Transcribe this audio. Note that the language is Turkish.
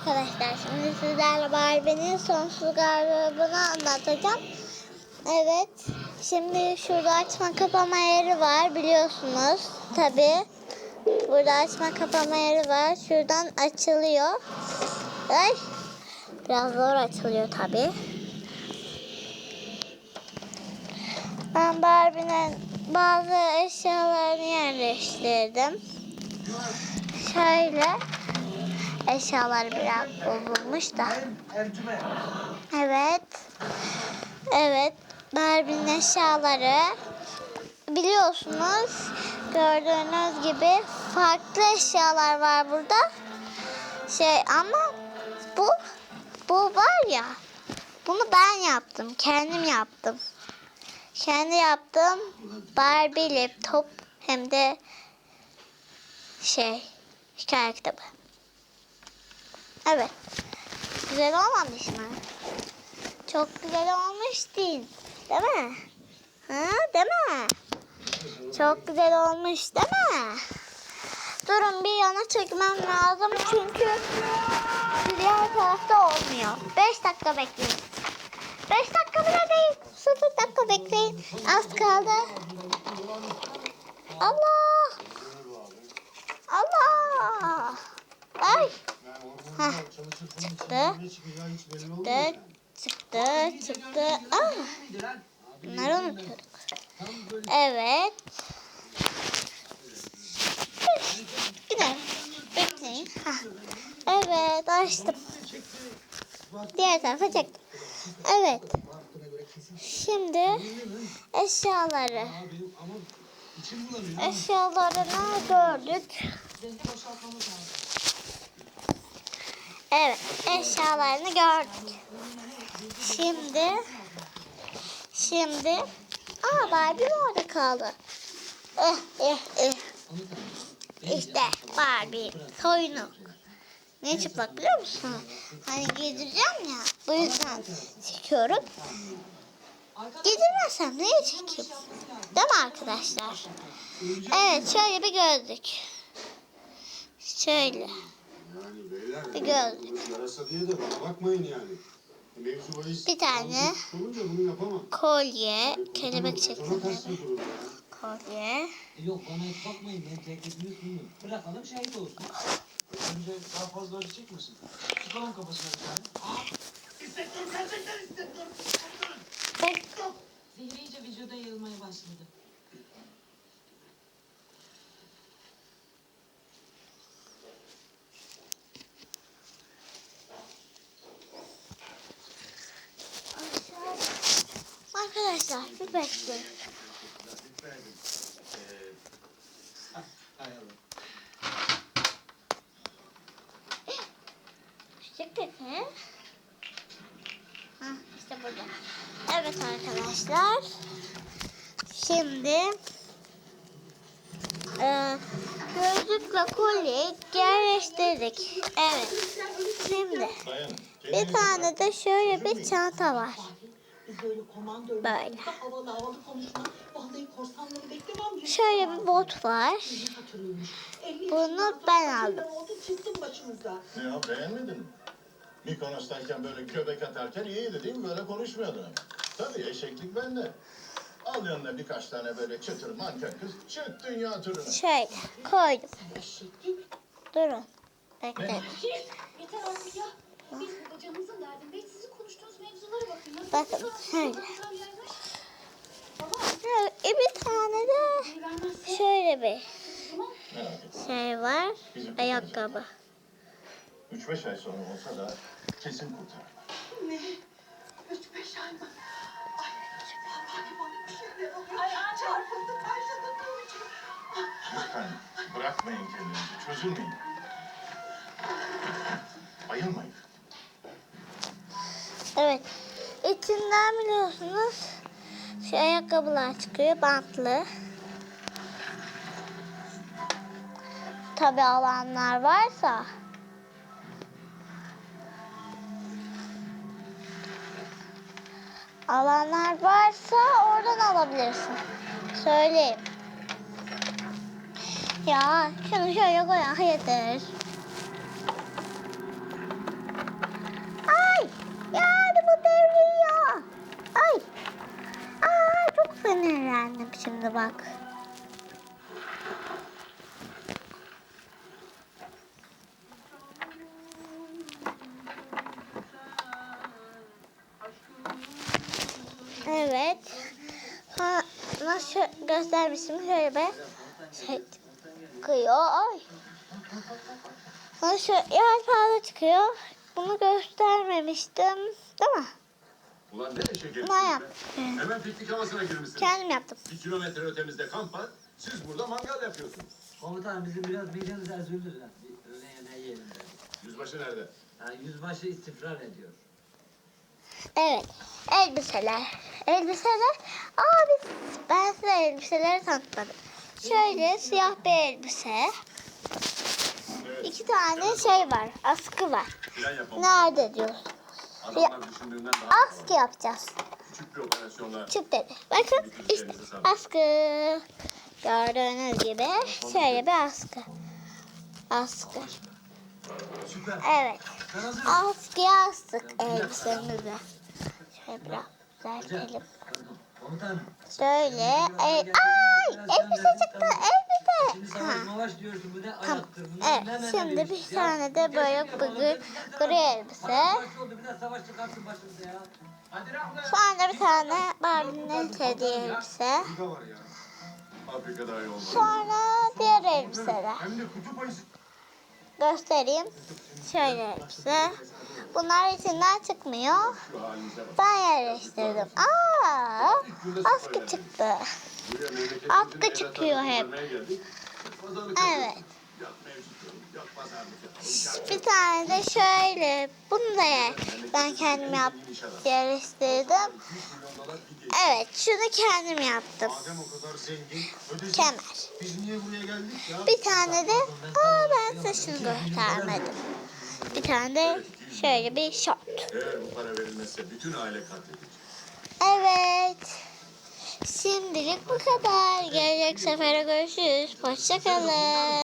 arkadaşlar. Şimdi sizlerle Barbie'nin sonsuz gardırobunu anlatacağım. Evet. Şimdi şurada açma kapama yeri var biliyorsunuz. Tabi. Burada açma kapama yeri var. Şuradan açılıyor. Ay. Biraz zor açılıyor tabi. Ben Barbie'nin bazı eşyalarını yerleştirdim. Şöyle eşyalar biraz bozulmuş da. Evet. Evet. Barbie'nin eşyaları biliyorsunuz gördüğünüz gibi farklı eşyalar var burada. Şey ama bu bu var ya bunu ben yaptım. Kendim yaptım. Kendi yaptım. Barbie laptop hem de şey hikaye kitabı. Evet. Güzel olmamış mı? Çok güzel olmuş değil. Değil mi? Ha, değil mi? Çok güzel olmuş değil mi? Durun bir yana çekmem lazım çünkü diğer tarafta olmuyor. 5 dakika bekleyin. 5 dakika bile değil. 0 dakika bekleyin. Az kaldı. Allah! Allah! Ay! Heh. Çıktı. Çıktı. Çıktı. Çıktı. Aa! Bunları unutuyorduk. Evet. Gidelim. Bekleyin. Heh. Evet açtım. Diğer tarafa çektim. Evet. Şimdi eşyaları eşyalarını gördük. Evet, eşyalarını gördük. Şimdi şimdi aa Barbie mi orada kaldı? Eh eh eh. İşte Barbie soyunu. Ne çıplak biliyor musun? Hani giydireceğim ya. Bu yüzden çekiyorum. Giydirmezsem neye çekeyim? Değil mi arkadaşlar? Evet şöyle bir gözlük. Şöyle. Yani beyler, Bir gözlük. Yarasa diye de bana bakmayın yani. Mevzu bahis Bir tane. olunca bunu yapamam. Kolye. Kelebek şeklinde bir kolye. Yok bana hiç bakmayın ben teklifimi sunmuyorum. Bırakalım şahit olsun. Önce daha fazla acı çekmesin. Çıkalım kafasına bir tane. Zehri iyice vücuda yayılmaya başladı. Arkadaşlar bir. Çıktık mı? Hah, işte burada. Evet arkadaşlar. Şimdi e, gözlükle kolyeyi yerleştirdik. Evet. Şimdi bir tane de şöyle bir çanta var. Böyle komando Böyle. havalı havalı konuşma. Vallahi korsanları beklemem. Şöyle bir bot var. hatırlıyormuş. 50 Bunu ben aldım. Oldu çizdim başımıza. Ne ya beğenmedin mi? Mikonos'tayken böyle köbek atarken iyiydi değil mi? Böyle konuşmuyordun ama. Tabii eşeklik bende. Al yanına birkaç tane böyle çıtır manken kız. Çık dünya turuna. Şöyle koydum. Eşeklik. Durun. Bekle. Yeter artık ya. Biz burada canımızın derdindeyiz. Mevzulara bakın. Şöyle. E, bir tane de şöyle bir şey var. Ayakkabı. 3-5 ay sonra olsa da kesin kurtarırlar. Ne? Üç beş ay mı? Ay, bana bir şey oluyor. Ay. Lütfen bırakmayın kendinizi. Çözülmeyin. Bayılmayın. Evet. İçinden biliyorsunuz şu ayakkabılar çıkıyor bantlı. Tabi alanlar varsa. Alanlar varsa oradan alabilirsin. Söyleyeyim. Ya şunu şöyle koyalım yeter. sinirlendim şimdi bak. Evet. Ha, nasıl göstermişim şöyle be. Şey çıkıyor. Ay. Nasıl yavaş fazla çıkıyor. Bunu göstermemiştim. Değil mi? Ulan ne eşek herifsiniz yaptım. be? Hemen piknik havasına girmişsiniz. Kendim yaptım. Bir kilometre ötemizde kamp var. Siz burada mangal yapıyorsunuz. Komutanım bizim biraz midemiz ezildi lan. Bir öğle yemeği yiyelim dedik. Yüzbaşı nerede? Yani yüzbaşı istifrar ediyor. Evet. Elbiseler. Elbiseler. Aa biz, ben size elbiseleri tanıtmadım. Şöyle siyah bir elbise. Evet. İki tane şey var. Askı var. Plan yapalım. Nerede diyorsun? Adamlar düşündüğünden daha Askı yapacağız. küçük bir operasyonla Çık dedi. Bakın işte askı. Gördüğünüz gibi şöyle bir askı. Askı. Süper. Evet. Ben hazırım. Askıya astık elbisemizi. Şöyle biraz düzeltelim. Şöyle. Ay, ay elbise çıktı elbise. Ha. Tamam. Evet, şimdi bir tane de böyle de gri elbise. Sonra bir tane Barbie'nin sevdiği elbise. Sonra diğer elbiseler. Göstereyim. Şöyle elbise. Bunlar içinden çıkmıyor. Ben yerleştirdim. Aa, askı çıktı. Evlatlarını çıkıyor hep. Evet. Bir tane de şöyle. Bunu da ben kendim yap yerleştirdim. 200 milyon dolar bir geliş. Evet, şunu kendim yaptım. Kemer. Bir tane de, aa ben size şunu göstermedim. Bir tane de şöyle bir şort. Eğer bu para verilmezse bütün aile katledilecek. Evet. Şimdilik bu kadar. Gelecek sefere görüşürüz. Hoşçakalın.